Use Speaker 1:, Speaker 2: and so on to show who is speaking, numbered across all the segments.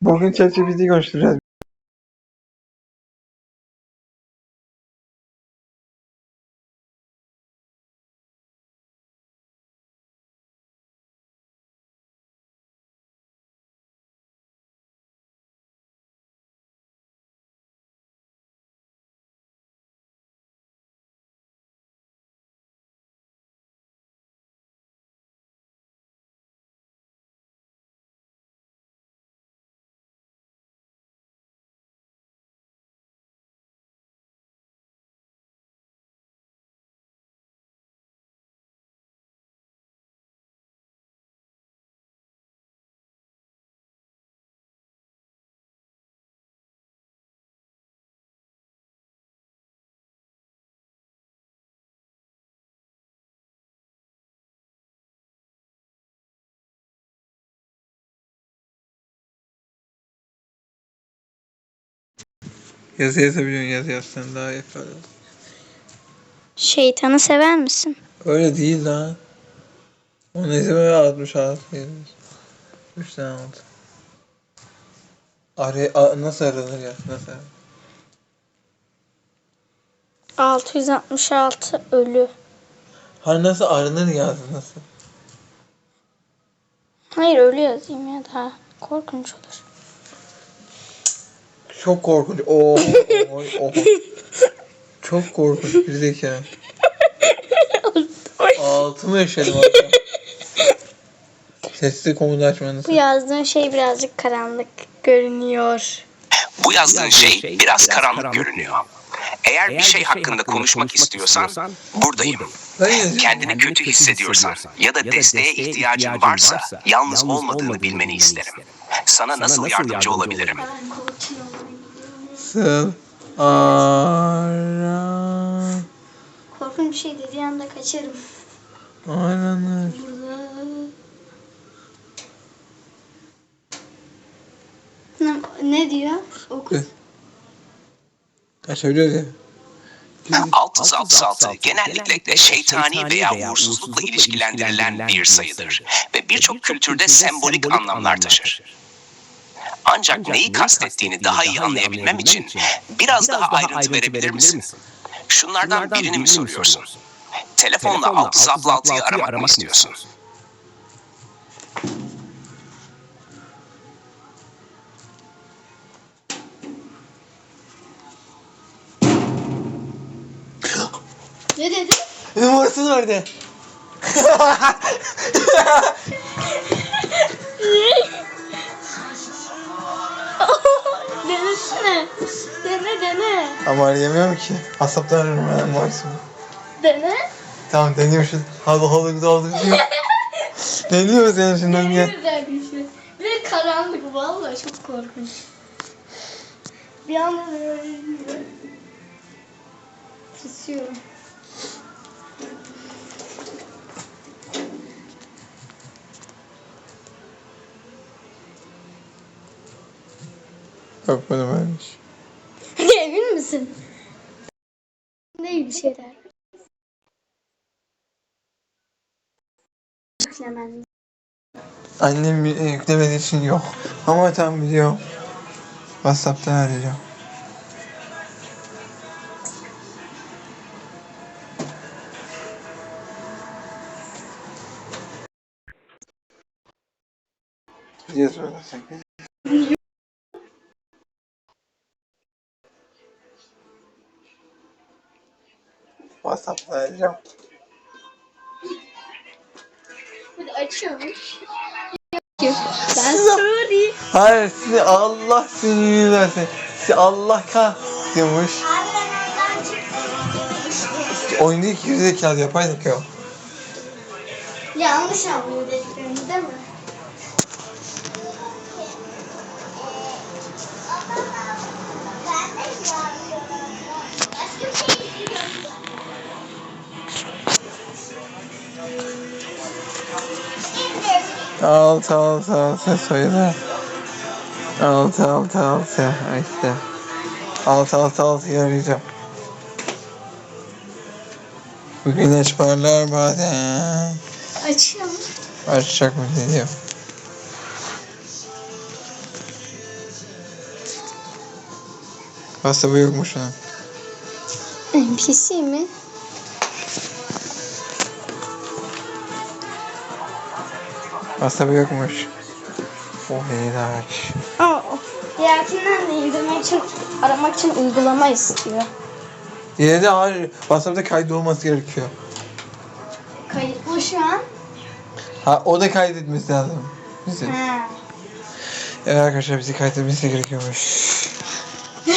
Speaker 1: Bugün ChatGPT'yi konuşturacağız. Yazı yazabiliyorsun yazı yazsan daha yakar.
Speaker 2: Şeytanı sever misin?
Speaker 1: Öyle değil lan. Onun izimi 66 yazmış. 3 tane oldu. Araya, a, nasıl aranır ya? Nasıl aranır?
Speaker 2: 666 ölü.
Speaker 1: Hani nasıl aranır yazdın nasıl?
Speaker 2: Hayır ölü yazayım ya daha korkunç olur.
Speaker 1: Çok korkunç. Oo, oy, oy. Çok korkunç bir zeka. Altımı yaşadım hatta. Sesli komuta açmanız.
Speaker 2: Bu yazdığın şey birazcık karanlık görünüyor.
Speaker 3: Bu yazdığın şey biraz karanlık görünüyor. Eğer bir şey hakkında konuşmak istiyorsan buradayım. Kendini kötü hissediyorsan ya da desteğe ihtiyacın varsa yalnız olmadığını bilmeni isterim. Sana nasıl yardımcı olabilirim?
Speaker 1: Sıl. Ara.
Speaker 2: Korkunç bir şey dediği anda kaçarım.
Speaker 1: Aranır.
Speaker 2: Burada. Ne, ne diyor? Oku.
Speaker 1: Açabiliyoruz ya.
Speaker 3: 666 genellikle şeytani veya uğursuzlukla ilişkilendirilen bir sayıdır ve birçok kültürde sembolik anlamlar taşır. Ancak neyi kastettiğini daha iyi anlayabilmem için biraz daha ayrıntı verebilir misin? Şunlardan birini mi soruyorsun? Telefonla 666'yı aramak mı istiyorsun?
Speaker 2: Ne dedi?
Speaker 1: Numarasını verdi. Ama arayamıyorum ki. WhatsApp'tan arıyorum ben numarasını.
Speaker 2: Dene.
Speaker 1: Tamam deniyorsun. Hadi hadi güzel diyor. Deniyoruz yani şimdi
Speaker 2: Ne
Speaker 1: gel.
Speaker 2: güzel bir şey. Bir de karanlık vallahi çok korkunç. Bir anda böyle Kesiyorum.
Speaker 1: Yok bunu vermiş.
Speaker 2: Emin misin? Ne bir şeyler.
Speaker 1: Annem yüklemediği için yok. Ama tam biliyorum. WhatsApp'tan arayacağım. Diye söylesek. WhatsApp'tan arayacağım.
Speaker 2: Açıyorum. Ben sorry.
Speaker 1: Hayır sizi Allah sinirli versin. Sizi Allah kahretmiş. Oyun değil ki gerizekalı yapay zeka.
Speaker 2: Yanlış anlıyor dediklerini değil mi?
Speaker 1: Alt alt alta soyula. Alt alt alta işte. Alt alt alt yarayacağım. Bu güneş parlar bazen.
Speaker 2: Açıyor mu?
Speaker 1: Açacak mı diyeceğim. Kasabı yokmuş ha.
Speaker 2: NPC şey mi?
Speaker 1: WhatsApp'ı yokmuş. Oh ilaç.
Speaker 2: Aa, diğerkinden de indirmek için, aramak için uygulama istiyor.
Speaker 1: Yine de hayır. WhatsApp'ta kaydı olması gerekiyor.
Speaker 2: Kayıtlı şu an.
Speaker 1: Ha o da kaydetmesi lazım. Bizi.
Speaker 2: He.
Speaker 1: Evet arkadaşlar bizi kaydetmesi gerekiyormuş.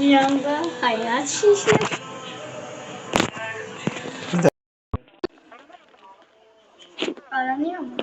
Speaker 2: Bir anda hayat şişir. cada niño